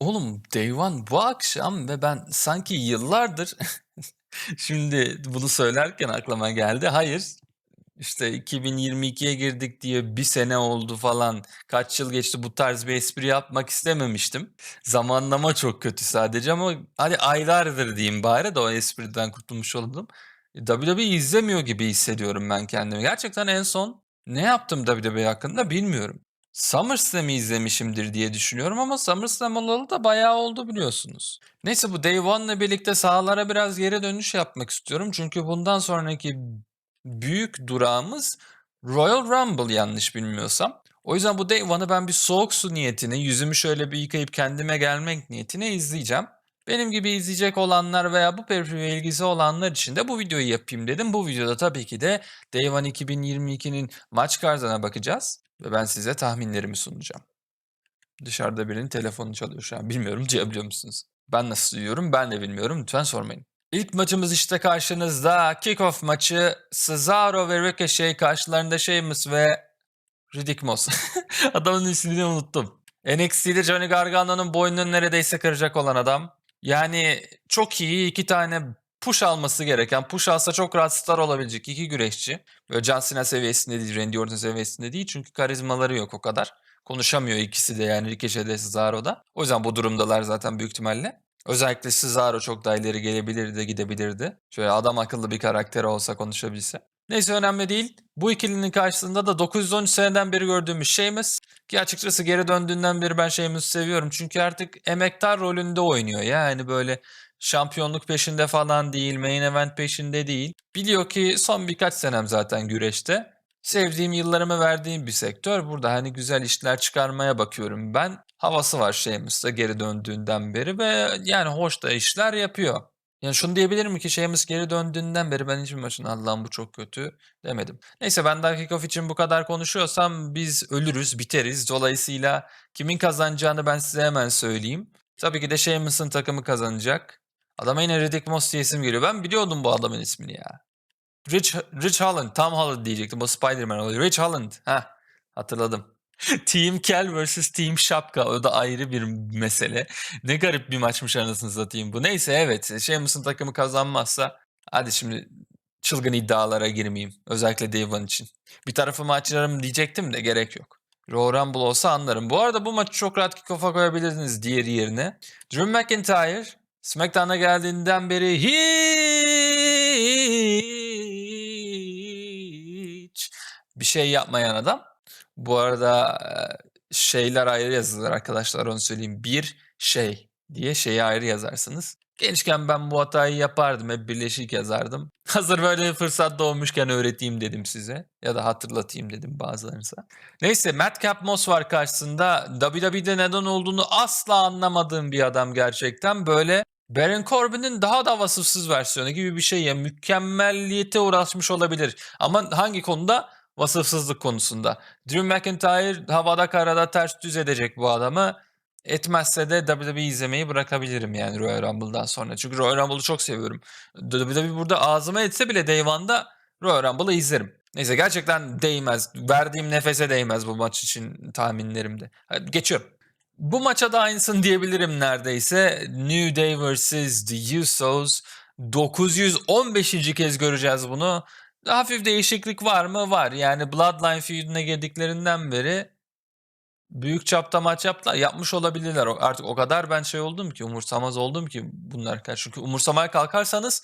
Oğlum Day One bu akşam ve ben sanki yıllardır şimdi bunu söylerken aklıma geldi. Hayır, işte 2022'ye girdik diye bir sene oldu falan, kaç yıl geçti bu tarz bir espri yapmak istememiştim. Zamanlama çok kötü sadece ama hadi aylardır diyeyim bari de o espriden kurtulmuş oldum. WWE izlemiyor gibi hissediyorum ben kendimi. Gerçekten en son ne yaptım WWE hakkında bilmiyorum. SummerSlam'ı izlemişimdir diye düşünüyorum ama SummerSlam olalı da bayağı oldu biliyorsunuz. Neyse bu Day One'la birlikte sahalara biraz geri dönüş yapmak istiyorum. Çünkü bundan sonraki büyük durağımız Royal Rumble yanlış bilmiyorsam. O yüzden bu Day One'ı ben bir soğuk su niyetine, yüzümü şöyle bir yıkayıp kendime gelmek niyetine izleyeceğim. Benim gibi izleyecek olanlar veya bu pay ilgisi olanlar için de bu videoyu yapayım dedim. Bu videoda tabii ki de Day One 2022'nin maç kartına bakacağız ve ben size tahminlerimi sunacağım. Dışarıda birinin telefonu çalıyor şu an. Bilmiyorum duyabiliyor musunuz? Ben nasıl duyuyorum ben de bilmiyorum. Lütfen sormayın. İlk maçımız işte karşınızda. Kickoff maçı Cesaro ve Ricochet karşılarında Sheamus ve Riddick Moss. Adamın ismini unuttum. NXT'de Johnny Gargano'nun boynunu neredeyse kıracak olan adam. Yani çok iyi iki tane push alması gereken, push alsa çok rahat star olabilecek iki güreşçi. Böyle John Cena seviyesinde değil, Randy Orton seviyesinde değil çünkü karizmaları yok o kadar. Konuşamıyor ikisi de yani Ricochet de Cesaro'da. O yüzden bu durumdalar zaten büyük ihtimalle. Özellikle Cesaro çok daha ileri gelebilirdi, gidebilirdi. Şöyle adam akıllı bir karakter olsa konuşabilse. Neyse önemli değil. Bu ikilinin karşısında da 913 seneden beri gördüğümüz Sheamus. Ki açıkçası geri döndüğünden beri ben Sheamus'u seviyorum. Çünkü artık emektar rolünde oynuyor. Yani böyle şampiyonluk peşinde falan değil, main event peşinde değil. Biliyor ki son birkaç senem zaten güreşte. Sevdiğim yıllarımı verdiğim bir sektör. Burada hani güzel işler çıkarmaya bakıyorum ben. Havası var Sheamus'ta geri döndüğünden beri ve yani hoş da işler yapıyor. Yani şunu diyebilirim ki Sheamus geri döndüğünden beri ben hiçbir maçın Allah'ım bu çok kötü demedim. Neyse ben daha kickoff için bu kadar konuşuyorsam biz ölürüz, biteriz. Dolayısıyla kimin kazanacağını ben size hemen söyleyeyim. Tabii ki de Sheamus'ın takımı kazanacak. Adama yine Riddick Moss diye isim geliyor. Ben biliyordum bu adamın ismini ya. Rich, Rich Holland, Tom Holland diyecektim. O Spider-Man oluyor. Rich Holland. Ha, hatırladım. Team Kel vs Team Şapka. O da ayrı bir mesele. Ne garip bir maçmış anasını satayım bu. Neyse evet. Sheamus'un takımı kazanmazsa hadi şimdi çılgın iddialara girmeyeyim. Özellikle Devon için. Bir tarafımı açarım diyecektim de gerek yok. Royal Rumble olsa anlarım. Bu arada bu maçı çok rahat kickoff'a koyabilirsiniz diğeri yerine. Drew McIntyre SmackDown'a geldiğinden beri hiç bir şey yapmayan adam. Bu arada şeyler ayrı yazılır arkadaşlar onu söyleyeyim. Bir şey diye şeyi ayrı yazarsınız. Gençken ben bu hatayı yapardım. Hep birleşik yazardım. Hazır böyle bir fırsat doğmuşken öğreteyim dedim size. Ya da hatırlatayım dedim bazılarınıza. Neyse Madcap Moss var karşısında. WWE'de neden olduğunu asla anlamadığım bir adam gerçekten. Böyle Baron Corbin'in daha da vasıfsız versiyonu gibi bir şey ya. Mükemmelliyete uğraşmış olabilir. Ama hangi konuda? Vasıfsızlık konusunda. Drew McIntyre havada karada ters düz edecek bu adamı. Etmezse de WWE izlemeyi bırakabilirim yani Royal Rumble'dan sonra. Çünkü Royal Rumble'ı çok seviyorum. WWE burada ağzıma etse bile Day One'da Royal Rumble'ı izlerim. Neyse gerçekten değmez. Verdiğim nefese değmez bu maç için tahminlerimde. Hadi geçiyorum. Bu maça da aynısını diyebilirim neredeyse. New Day vs. The Usos. 915. kez göreceğiz bunu. Hafif değişiklik var mı? Var. Yani Bloodline feud'üne girdiklerinden beri büyük çapta maç yaptılar. Yapmış olabilirler. Artık o kadar ben şey oldum ki umursamaz oldum ki bunlar. Çünkü umursamaya kalkarsanız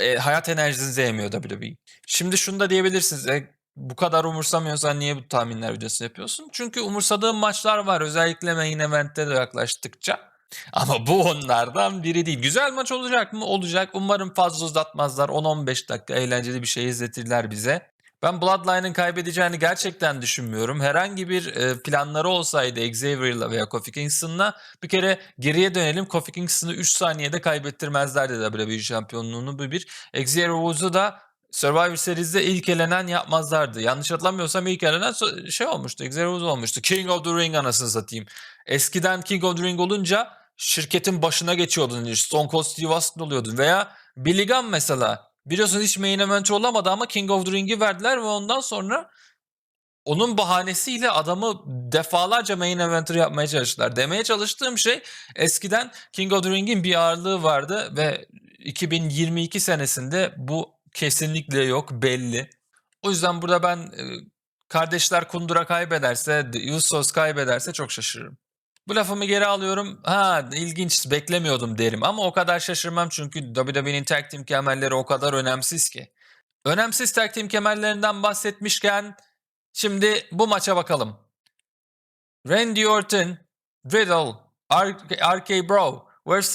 e, hayat enerjinizi emiyor WWE. Şimdi şunu da diyebilirsiniz. E, bu kadar umursamıyorsan niye bu tahminler videosu yapıyorsun? Çünkü umursadığım maçlar var. Özellikle main event'te de yaklaştıkça. Ama bu onlardan biri değil. Güzel maç olacak mı? Olacak. Umarım fazla uzatmazlar. 10-15 dakika eğlenceli bir şey izletirler bize. Ben Bloodline'ın kaybedeceğini gerçekten düşünmüyorum. Herhangi bir e, planları olsaydı Xavier'la veya Kofi Kingston'la bir kere geriye dönelim. Kofi Kingston'ı 3 saniyede kaybettirmezlerdi WWE şampiyonluğunu bu bir. Xavier Woods'u da Survivor Series'de ilk elenen yapmazlardı. Yanlış hatırlamıyorsam ilk elenen şey olmuştu. Xavier Woods olmuştu. King of the Ring anasını satayım. Eskiden King of the Ring olunca şirketin başına geçiyordun. Stone Cold Steve Austin oluyordun. Veya Billy Gunn mesela. Biliyorsunuz hiç main event olamadı ama King of the Ring'i verdiler ve ondan sonra Onun bahanesiyle adamı defalarca main eventer yapmaya çalıştılar. Demeye çalıştığım şey eskiden King of the Ring'in bir ağırlığı vardı ve 2022 senesinde bu kesinlikle yok belli. O yüzden burada ben e, kardeşler Kundura kaybederse, Usos kaybederse çok şaşırırım. Bu lafımı geri alıyorum. Ha ilginç beklemiyordum derim ama o kadar şaşırmam çünkü WWE'nin tag team kemerleri o kadar önemsiz ki. Önemsiz tag team kemerlerinden bahsetmişken şimdi bu maça bakalım. Randy Orton, Riddle, R- RK Bro vs.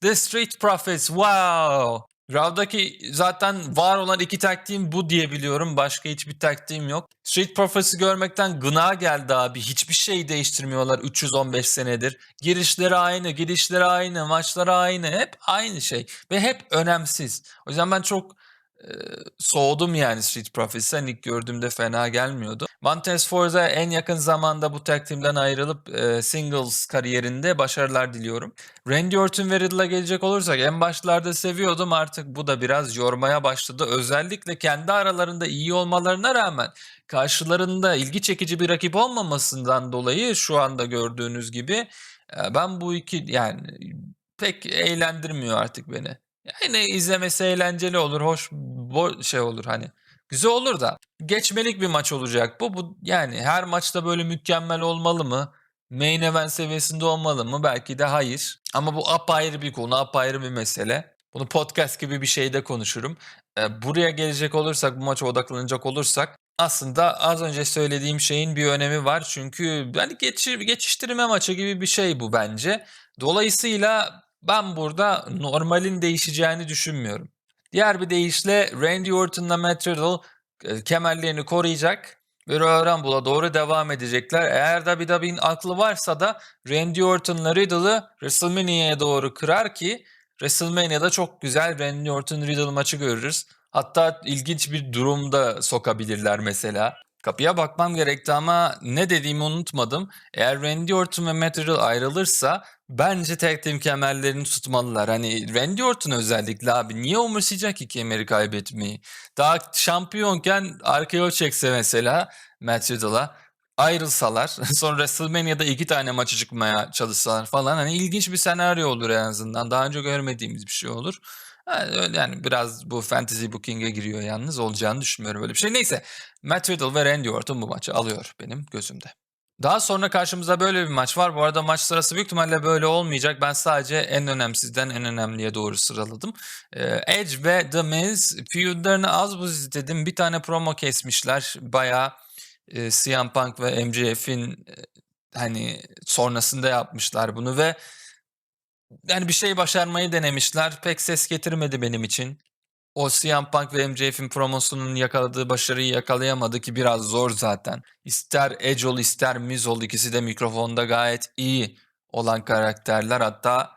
The Street Profits. Wow! Raw'daki zaten var olan iki tag team bu diye biliyorum. Başka hiçbir tag team yok. Street Profits'i görmekten gına geldi abi. Hiçbir şey değiştirmiyorlar 315 senedir. Girişleri aynı, gidişleri aynı, maçları aynı. Hep aynı şey. Ve hep önemsiz. O yüzden ben çok e, soğudum yani Street Profits'ten. İlk gördüğümde fena gelmiyordu. Montez Ford'a en yakın zamanda bu tag team'den ayrılıp e, singles kariyerinde başarılar diliyorum. Randy Orton ve Riddle'a gelecek olursak en başlarda seviyordum artık bu da biraz yormaya başladı. Özellikle kendi aralarında iyi olmalarına rağmen karşılarında ilgi çekici bir rakip olmamasından dolayı şu anda gördüğünüz gibi e, ben bu iki yani pek eğlendirmiyor artık beni. Yani izlemesi eğlenceli olur, hoş bo şey olur hani güzel olur da geçmelik bir maç olacak bu. Bu yani her maçta böyle mükemmel olmalı mı? Main event seviyesinde olmalı mı? Belki de hayır. Ama bu apayrı bir konu, apayrı bir mesele. Bunu podcast gibi bir şeyde konuşurum. Eee, buraya gelecek olursak, bu maça odaklanacak olursak aslında az önce söylediğim şeyin bir önemi var. Çünkü hani geçi geçiştirme maçı gibi bir şey bu bence. Dolayısıyla ben burada normalin değişeceğini düşünmüyorum. Diğer bir deyişle Randy Orton'la Matt Riddle e, kemerlerini koruyacak ve Royal Rumble'a doğru devam edecekler. Eğer WWE'nin aklı varsa da Randy Orton'la Riddle'ı WrestleMania'ya doğru kırar ki WrestleMania'da çok güzel Randy Orton Riddle maçı görürüz. Hatta ilginç bir durumda sokabilirler mesela. Kapıya bakmam gerekti ama ne dediğimi unutmadım. Eğer Randy Orton ve Matt Riddle ayrılırsa bence tag team kemerlerini tutmalılar. Hani Randy Orton özellikle abi niye umursayacak ki kemeri kaybetmeyi? Daha şampiyonken RKO çekse mesela Matt Riddle'a ayrılsalar sonra WrestleMania'da iki tane maçı çıkmaya çalışsalar falan hani ilginç bir senaryo olur en azından. Daha önce görmediğimiz bir şey olur. Yani biraz bu fantasy booking'e giriyor yalnız olacağını düşünmüyorum öyle bir şey. Neyse Matt Riddle ve Randy Orton bu maçı alıyor benim gözümde. Daha sonra karşımızda böyle bir maç var. Bu arada maç sırası büyük ihtimalle böyle olmayacak. Ben sadece en önemsizden en önemliye doğru sıraladım. Ee, Edge ve The Miz feudlarını az buz izledim. Bir tane promo kesmişler. Bayağı e, CM Punk ve MJF'in e, hani sonrasında yapmışlar bunu ve yani bir şey başarmayı denemişler. Pek ses getirmedi benim için. O CM Punk ve MJF'in promosunun yakaladığı başarıyı yakalayamadı ki biraz zor zaten. İster Edge ol ister Miz ol ikisi de mikrofonda gayet iyi olan karakterler. Hatta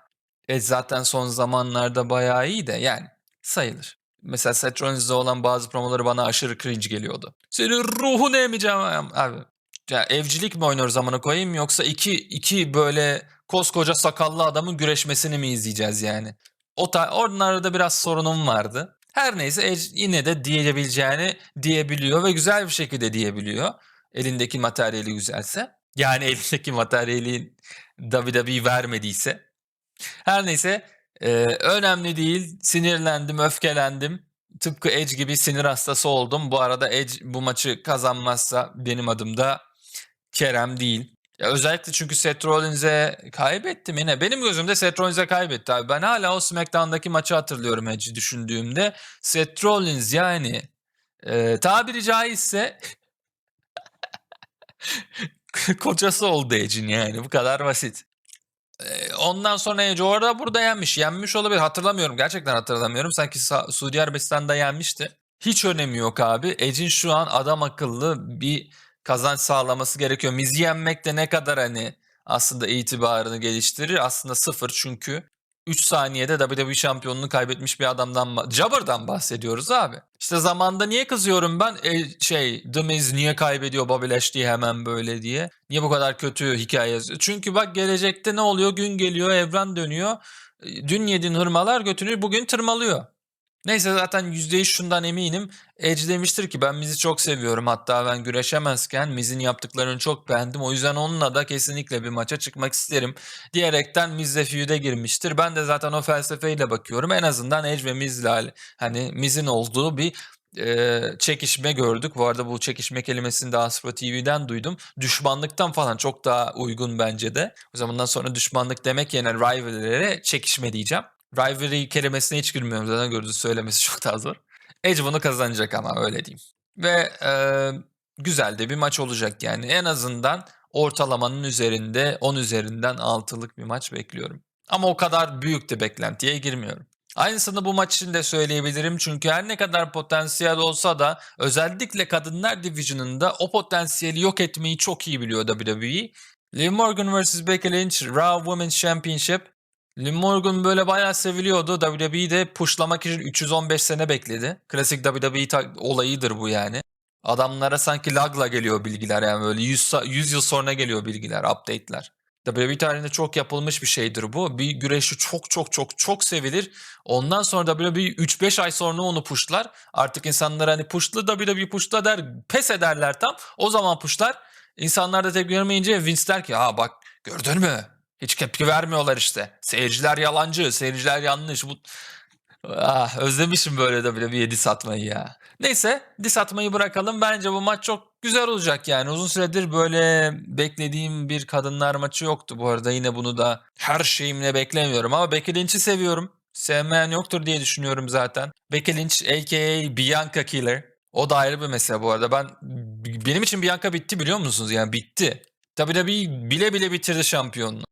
Edge zaten son zamanlarda bayağı iyi de yani sayılır. Mesela Seth Rollins'de olan bazı promoları bana aşırı cringe geliyordu. Senin ruhunu emeceğim abi. Ya evcilik mi oynuyoruz zamana koyayım yoksa iki, iki böyle koskoca sakallı adamın güreşmesini mi izleyeceğiz yani? O ta onlarda biraz sorunum vardı. Her neyse Edge yine de diyebileceğini diyebiliyor ve güzel bir şekilde diyebiliyor. Elindeki materyali güzelse. Yani elindeki materyali WWE vermediyse. Her neyse e, önemli değil. Sinirlendim, öfkelendim. Tıpkı Edge gibi sinir hastası oldum. Bu arada Edge bu maçı kazanmazsa benim adım da Kerem değil. Ya özellikle çünkü Seth Rollins'e kaybettim yine. Benim gözümde Seth Rollins'e kaybetti abi. Ben hala o SmackDown'daki maçı hatırlıyorum Edge'i düşündüğümde. Seth Rollins yani e, tabiri caizse kocası oldu Edge'in yani bu kadar basit. E, ondan sonra Edge orada burada yenmiş. Yenmiş olabilir hatırlamıyorum gerçekten hatırlamıyorum. Sanki Sa- Suudi Arabistan'da yenmişti. Hiç önemi yok abi. Edge'in şu an adam akıllı bir kazanç sağlaması gerekiyor. Miz'i yenmek de ne kadar hani aslında itibarını geliştirir. Aslında sıfır çünkü 3 saniyede WWE şampiyonluğunu kaybetmiş bir adamdan Jabber'dan bahsediyoruz abi. İşte zamanda niye kızıyorum ben e, şey The Miz niye kaybediyor Bobby Lashley hemen böyle diye. Niye bu kadar kötü hikaye yazıyor? Çünkü bak gelecekte ne oluyor? Gün geliyor, evren dönüyor. E, Dün yedin hırmalar götünü bugün tırmalıyor. Neyse zaten %100 şundan eminim. Edge demiştir ki ben Miz'i çok seviyorum. Hatta ben güreşemezken Miz'in yaptıklarını çok beğendim. O yüzden onunla da kesinlikle bir maça çıkmak isterim. Diyerekten Miz'le feud'e girmiştir. Ben de zaten o felsefeyle bakıyorum. En azından Edge ve Miz'le hani Miz'in olduğu bir e, çekişme gördük. Bu arada bu çekişme kelimesini de Aspro TV'den duydum. Düşmanlıktan falan çok daha uygun bence de. O zaman sonra düşmanlık demek yerine rivalry'lere çekişme diyeceğim. Rivalry kelimesine hiç gülmüyorum zaten gördüğünüz söylemesi çok daha zor. Edge bunu kazanacak ama öyle diyeyim. Ve e, güzel de bir maç olacak yani. En azından ortalamanın üzerinde 10 üzerinden 6'lık bir maç bekliyorum. Ama o kadar büyük de beklentiye girmiyorum. Aynısını bu maç için de söyleyebilirim çünkü her ne kadar potansiyel olsa da özellikle kadınlar division'ında o potansiyeli yok etmeyi çok iyi biliyor WWE. Liv Morgan vs. Becky Lynch Raw Women's Championship. Liv Morgan böyle bayağı seviliyordu. WWE'de pushlamak için 315 sene bekledi. Klasik WWE olayıdır bu yani. Adamlara sanki lagla geliyor bilgiler yani böyle 100, sa- 100 yıl sonra geliyor bilgiler, update'ler. WWE tarihinde çok yapılmış bir şeydir bu. Bir güreşçi çok çok çok çok sevilir. Ondan sonra WWE 3-5 ay sonra onu pushlar. Artık insanlar hani pushlu WWE pushla der, pes ederler tam. O zaman pushlar. İnsanlar da tepki vermeyince Vince der ki ha bak gördün mü? Hiç tepki vermiyorlar işte. Seyirciler yalancı, seyirciler yanlış. Bu Ah, özlemişim böyle de bile bir diss atmayı ya. Neyse diss atmayı bırakalım. Bence bu maç çok güzel olacak yani. Uzun süredir böyle beklediğim bir kadınlar maçı yoktu. Bu arada yine bunu da her şeyimle beklemiyorum ama Becky Lynch'i seviyorum. Sevmeyen yoktur diye düşünüyorum zaten. Becky Lynch aka Bianca Killer. O da ayrı bir mesele bu arada. Ben benim için Bianca bitti biliyor musunuz? Yani bitti. WWE bile bile bitirdi şampiyonluğu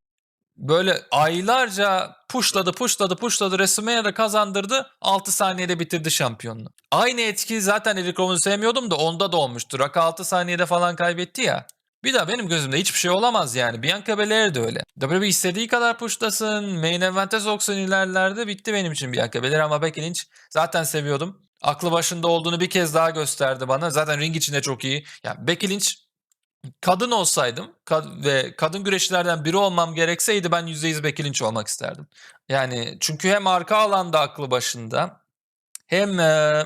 böyle aylarca pushladı pushladı pushladı WrestleMania'da kazandırdı 6 saniyede bitirdi şampiyonluğu. Aynı etki zaten Eric Rowan'ı sevmiyordum da onda da olmuştu. Rock 6 saniyede falan kaybetti ya. Bir daha benim gözümde hiçbir şey olamaz yani. Bianca Belair de öyle. WWE istediği kadar pushlasın, main event'e soksun ilerlerde bitti benim için Bianca Belair ama Becky Lynch zaten seviyordum. Aklı başında olduğunu bir kez daha gösterdi bana. Zaten ring içinde çok iyi. Yani Becky Lynch kadın olsaydım kad- ve kadın güreşçilerden biri olmam gerekseydi ben %100 Becky Lynch olmak isterdim. Yani çünkü hem arka alanda aklı başında hem e,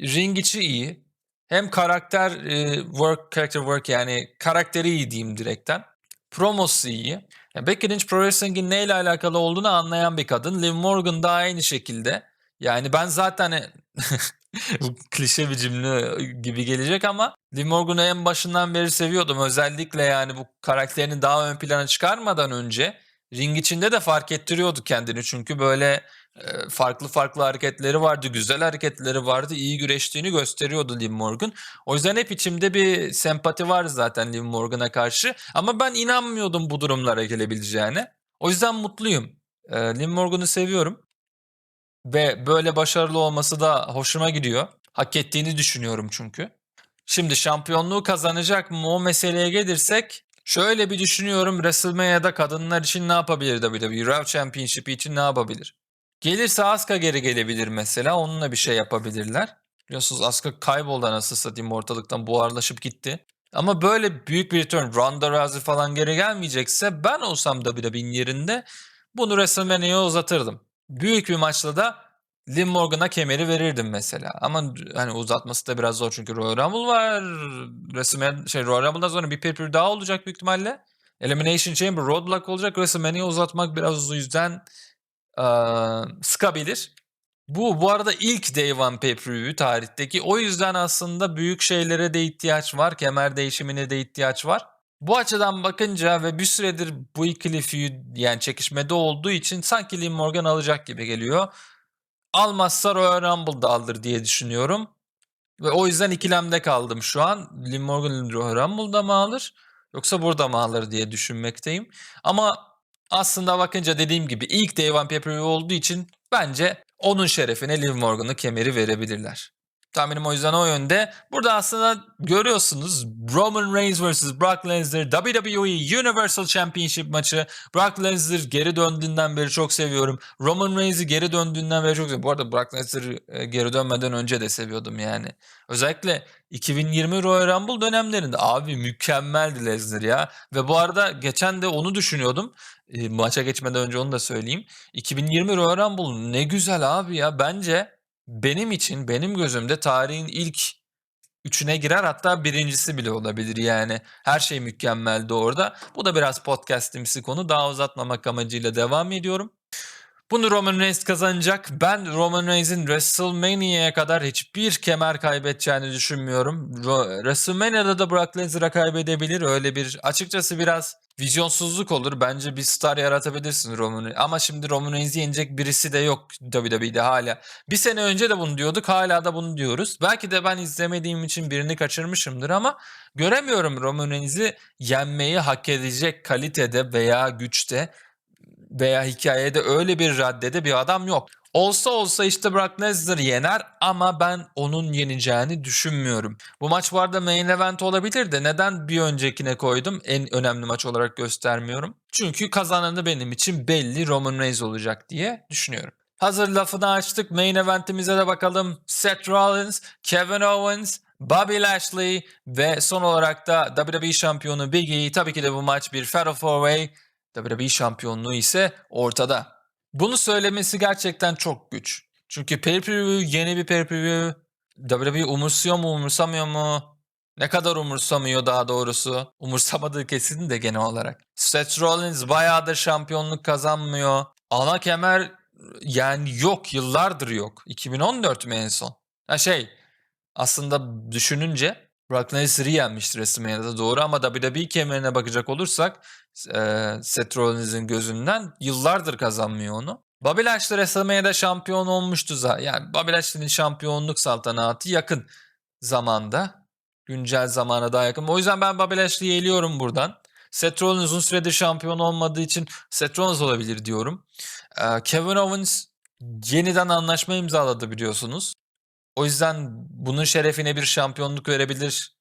ring içi iyi hem karakter e, work character work yani karakteri iyi diyeyim direkten. Promosu iyi. Yani Becky Lynch Pro Wrestling'in neyle alakalı olduğunu anlayan bir kadın. Liv Morgan da aynı şekilde. Yani ben zaten bu klişe bir cümle gibi gelecek ama Liv Morgan'ı en başından beri seviyordum. Özellikle yani bu karakterini daha ön plana çıkarmadan önce ring içinde de fark ettiriyordu kendini. Çünkü böyle e, farklı farklı hareketleri vardı, güzel hareketleri vardı, iyi güreştiğini gösteriyordu Liv Morgan. O yüzden hep içimde bir sempati var zaten Liv Morgan'a karşı. Ama ben inanmıyordum bu durumlara gelebileceğine. O yüzden mutluyum. E, Liv Morgan'ı seviyorum. Ve böyle başarılı olması da hoşuma gidiyor. Hak ettiğini düşünüyorum çünkü. Şimdi şampiyonluğu kazanacak mı o meseleye gelirsek şöyle bir düşünüyorum WrestleMania'da kadınlar için ne yapabilir WWE? Raw Championship için ne yapabilir? Gelirse Asuka geri gelebilir mesela. Onunla bir şey yapabilirler. Biliyorsunuz Asuka kayboldu anasını satayım ortalıktan buharlaşıp gitti. Ama böyle büyük bir turn Ronda Rousey falan geri gelmeyecekse ben olsam WWE'nin yerinde bunu WrestleMania'ya uzatırdım. Büyük bir maçta da Liv Morgan'a kemeri verirdim mesela. Ama hani uzatması da biraz zor çünkü Royal Rumble var. WrestleMania şey Royal Rumble'dan sonra bir pay daha olacak büyük ihtimalle. Elimination Chamber Roadblock olacak. WrestleMania'yı uzatmak biraz o yüzden eee, sıkabilir. Bu bu arada ilk Day One pay-per-view tarihteki. O yüzden aslında büyük şeylere de ihtiyaç var. Kemer değişimine de ihtiyaç var. Bu açıdan bakınca ve bir süredir bu ikili feud yani çekişmede olduğu için sanki Liv Morgan alacak gibi geliyor. Almazsa Royal Rumble'da alır diye düşünüyorum. Ve o yüzden ikilemde kaldım şu an. Liv Morgan Royal Rumble'da mı alır yoksa burada mı alır diye düşünmekteyim. Ama aslında bakınca dediğim gibi ilk Day One pay olduğu için bence onun şerefine Liv Morgan'ı kemeri verebilirler. Tahminim o yüzden o yönde. Burada aslında görüyorsunuz Roman Reigns vs. Brock Lesnar WWE Universal Championship maçı. Brock Lesnar geri döndüğünden beri çok seviyorum. Roman Reigns'i geri döndüğünden beri çok seviyorum. Bu arada Brock Lesnar'ı e, geri dönmeden önce de seviyordum yani. Özellikle 2020 Royal Rumble dönemlerinde abi mükemmeldi Lesnar ya. Ve bu arada geçen de onu düşünüyordum. E, maça geçmeden önce onu da söyleyeyim. 2020 Royal Rumble ne güzel abi ya. Bence benim için, benim gözümde tarihin ilk 3'üne girer hatta 1'incisi bile olabilir yani. Her şey mükemmeldi orada. Bu da biraz podcast'imsi konu. Daha uzatmamak amacıyla devam ediyorum. Bunu Roman Reigns kazanacak. Ben Roman Reigns'in WrestleMania'ya kadar hiçbir kemer kaybedeceğini düşünmüyorum. WrestleMania'da da Brock Lesnar'a kaybedebilir. Öyle bir açıkçası biraz vizyonsuzluk olur. Bence bir star yaratabilirsin Roman Reigns. Ama şimdi Roman Reigns'i yenecek birisi de yok WWE'de hala. Bir sene önce de bunu diyorduk. Hala da bunu diyoruz. Belki de ben izlemediğim için birini kaçırmışımdır ama göremiyorum Roman Reigns'i yenmeyi hak edecek kalitede veya güçte veya hikayede öyle bir raddede bir adam yok. Olsa olsa işte Brock Lesnar yener ama ben onun yeneceğini düşünmüyorum. Bu maç bu arada main event olabilir de neden bir öncekine koydum en önemli maç olarak göstermiyorum. Çünkü kazananı benim için belli Roman Reigns olacak diye düşünüyorum. Hazır lafını açtık main eventimize de bakalım. Seth Rollins, Kevin Owens, Bobby Lashley ve son olarak da WWE şampiyonu Big E. Tabii ki de bu maç bir Fatal 4-Way. WWE şampiyonluğu ise ortada. Bunu söylemesi gerçekten çok güç. Çünkü pay-per-view yeni bir pay-per-view. WWE umursuyor mu umursamıyor mu? Ne kadar umursamıyor daha doğrusu. Umursamadığı kesin de genel olarak. Seth Rollins bayağıdır şampiyonluk kazanmıyor. Ana kemer yani yok yıllardır yok. 2014 mi en son? Ha şey aslında düşününce Brock Lesnar'ı yenmiştir WrestleMania'da doğru ama WWE kemerine bakacak olursak eee Seth Rollins'in gözünden yıllardır kazanmıyor onu. Bobby Lashley WrestleMania'da şampiyon olmuştu zaten. Yani Bobby Lashley'nin şampiyonluk saltanatı yakın zamanda. Güncel zamana daha yakın. O yüzden ben Bobby Lashley'i eliyorum buradan. Seth Rollins uzun süredir şampiyon olmadığı için Seth Rollins olabilir diyorum. Eee, Kevin Owens yeniden anlaşma imzaladı biliyorsunuz. O yüzden bunun şerefine bir şampiyonluk verebilir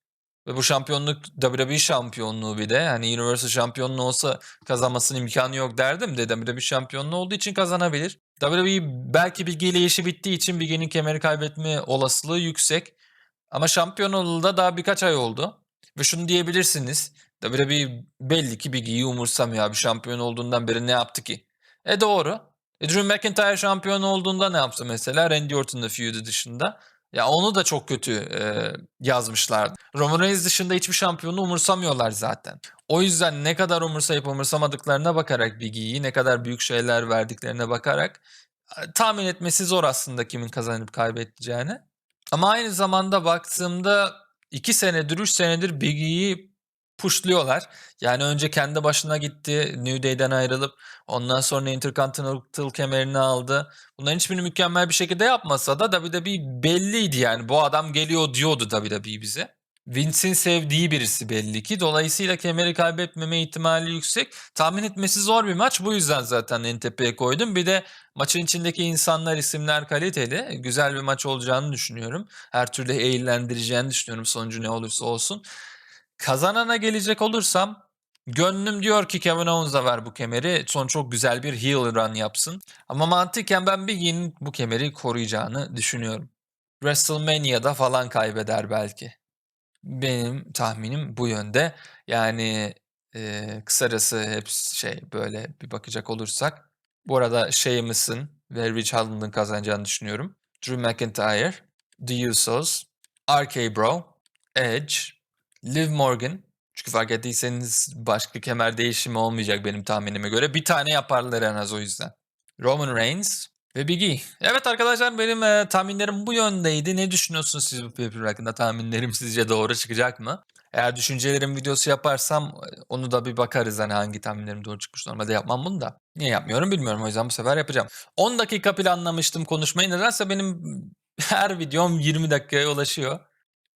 ve bu şampiyonluk WWE şampiyonluğu bir de. Yani Universal şampiyonluğu olsa kazanmasının imkanı yok derdim de WWE şampiyonluğu olduğu için kazanabilir. WWE belki Big ile işi bittiği için Big kemeri kaybetme olasılığı yüksek. Ama şampiyon da daha birkaç ay oldu. Ve şunu diyebilirsiniz. WWE belli ki Big E'yi umursamıyor abi. Şampiyon olduğundan beri ne yaptı ki? E doğru. E Drew McIntyre şampiyon olduğunda ne yaptı mesela? Randy Orton'da feud'u dışında. Ya onu da çok kötü e, yazmışlardı. Roman Reigns dışında hiçbir şampiyonu umursamıyorlar zaten. O yüzden ne kadar umursayıp umursamadıklarına bakarak Big E'yi, ne kadar büyük şeyler verdiklerine bakarak e, tahmin etmesi zor aslında kimin kazanıp kaybedeceğini. Ama aynı zamanda baktığımda 2 senedir, 3 senedir Big E'yi pushluyorlar. Yani önce kendi başına gitti, New Day'den ayrılıp ondan sonra Intercontinental kemerini aldı. Bunların hiçbirini mükemmel bir şekilde yapmasa da WWE belliydi yani. Bu adam geliyor diyordu WWE bize. Vince'in sevdiği birisi belli ki. Dolayısıyla kemeri kaybetmeme ihtimali yüksek. Tahmin etmesi zor bir maç. Bu yüzden zaten en tepeye koydum. Bir de maçın içindeki insanlar, isimler kaliteli. Güzel bir maç olacağını düşünüyorum. Her türlü eğlendireceğini düşünüyorum sonucu ne olursa olsun. Kazanana gelecek olursam gönlüm diyor ki Kevin Owens'a ver bu kemeri. Son çok güzel bir heel run yapsın. Ama mantıken ben Big E'nin bu kemeri koruyacağını düşünüyorum. WrestleMania'da falan kaybeder belki. Benim tahminim bu yönde. Yani eee kısacası hep şey böyle bir bakacak olursak. Bu arada Sheamus'ın ve Rich Holland'ın kazanacağını düşünüyorum. Drew McIntyre, The Usos, RK Bro, Edge, Liv Morgan. Çünkü fark ettiyseniz başka kemer değişimi olmayacak benim tahminime göre. Bir tane yaparlar en az o yüzden. Roman Reigns ve Big E. Evet arkadaşlar benim e, tahminlerim bu yöndeydi. Ne düşünüyorsunuz siz bu pay hakkında? Tahminlerim sizce doğru çıkacak mı? Eğer düşüncelerim videosu yaparsam onu da bir bakarız hani hangi tahminlerim doğru çıkmış. Normalde yapmam bunu da. Niye yapmıyorum bilmiyorum o yüzden bu sefer yapacağım. 10 dakika planlamıştım konuşmayı. Nedense benim her videom 20 dakikaya ulaşıyor.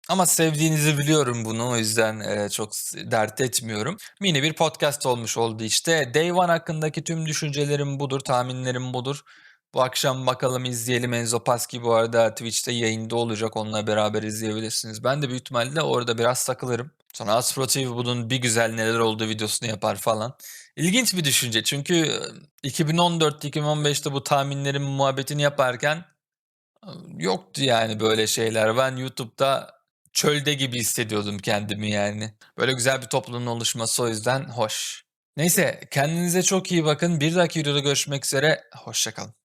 Ama sevdiğinizi biliyorum bunu. O yüzden e, çok dert etmiyorum. Mini bir podcast olmuş oldu işte. Day One hakkındaki tüm düşüncelerim budur, tahminlerim budur. Bu akşam bakalım izleyelim. Enzo Paski bu arada Twitch'te yayında olacak. Onunla beraber izleyebilirsiniz. Ben de büyük ihtimalle orada biraz takılırım. Sonra Aspro TV bunun bir güzel neler olduğu videosunu yapar falan. İlginç bir düşünce çünkü 2014-2015'te bu tahminlerin muhabbetini yaparken yoktu yani böyle şeyler. Ben YouTube'da çölde gibi hissediyordum kendimi yani. Böyle güzel bir toplumun oluşması o yüzden hoş. Neyse kendinize çok iyi bakın. Bir dahaki videoda görüşmek üzere. Hoşçakalın.